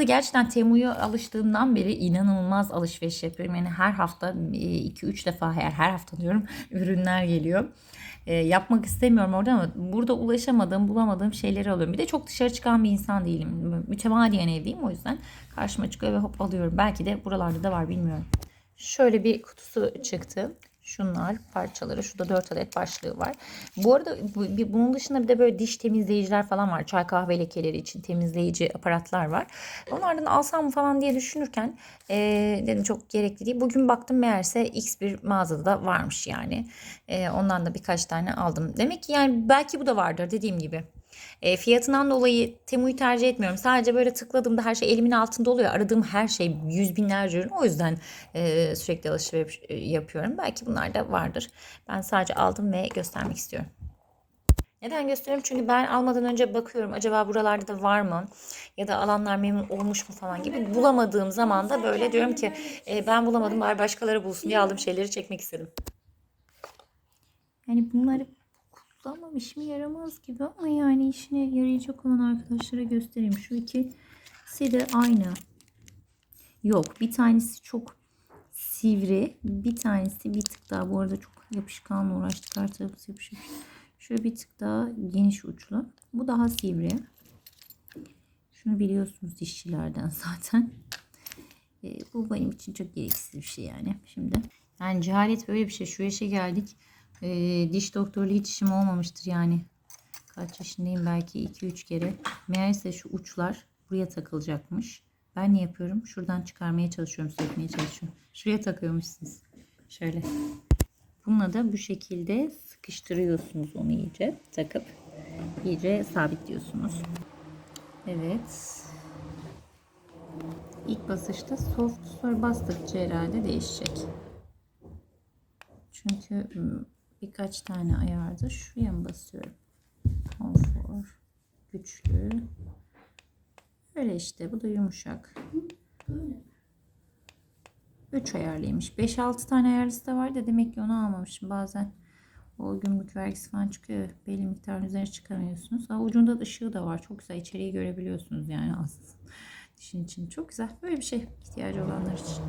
arada gerçekten Temu'ya alıştığımdan beri inanılmaz alışveriş yapıyorum. Yani her hafta 2-3 defa her her hafta diyorum ürünler geliyor. E, yapmak istemiyorum orada ama burada ulaşamadığım, bulamadığım şeyleri alıyorum. Bir de çok dışarı çıkan bir insan değilim. Mütemadiyen evdeyim o yüzden karşıma çıkıyor ve hop alıyorum. Belki de buralarda da var bilmiyorum. Şöyle bir kutusu çıktı. Şunlar parçaları. Şurada 4 adet başlığı var. Bu arada bunun dışında bir de böyle diş temizleyiciler falan var. Çay kahve lekeleri için temizleyici aparatlar var. Onlardan alsam mı falan diye düşünürken eee, dedim çok gerekli değil. Bugün baktım meğerse X bir mağazada da varmış yani. Eee, ondan da birkaç tane aldım. Demek ki yani belki bu da vardır dediğim gibi. E, fiyatından dolayı Temu'yu tercih etmiyorum. Sadece böyle tıkladığımda her şey elimin altında oluyor. Aradığım her şey yüz binlerce ürün. O yüzden e, sürekli alışveriş e, yapıyorum. Belki bunlar da vardır. Ben sadece aldım ve göstermek istiyorum. Neden gösteriyorum? Çünkü ben almadan önce bakıyorum acaba buralarda da var mı? Ya da alanlar memnun olmuş mu falan gibi. Bulamadığım zaman da böyle diyorum ki e, ben bulamadım bari başkaları bulsun diye aldığım şeyleri çekmek istedim. Yani bunları kullanmam işime yaramaz gibi ama yani işine yarayacak olan arkadaşlara göstereyim. Şu ikisi de aynı. Yok bir tanesi çok sivri. Bir tanesi bir tık daha bu arada çok yapışkanla uğraştık. Her tarafı yapış yapış. Şöyle bir tık daha geniş uçlu. Bu daha sivri. Şunu biliyorsunuz dişçilerden zaten. E, bu benim için çok gereksiz bir şey yani. Şimdi yani cehalet böyle bir şey. Şu yaşa geldik. E, diş doktorluğu hiç işim olmamıştır yani. Kaç yaşındayım belki 2-3 kere. Meğerse şu uçlar buraya takılacakmış. Ben ne yapıyorum? Şuradan çıkarmaya çalışıyorum, sökmeye çalışıyorum. Şuraya takıyormuşsunuz. Şöyle. Bununla da bu şekilde sıkıştırıyorsunuz onu iyice takıp iyice sabitliyorsunuz. Evet. İlk basışta soft sonra bastıkça herhalde değişecek. Çünkü hmm, birkaç tane ayarda şuraya mı basıyorum? Konfor, güçlü. Öyle işte bu da yumuşak. 3 ayarlıymış. 5-6 tane ayarlısı da var da demek ki onu almamışım. Bazen o gümrük vergisi falan çıkıyor. Belli miktarın üzerine çıkamıyorsunuz. Ha, ucunda da ışığı da var. Çok güzel içeriği görebiliyorsunuz yani aslında. Dişin için çok güzel. Böyle bir şey ihtiyacı olanlar için.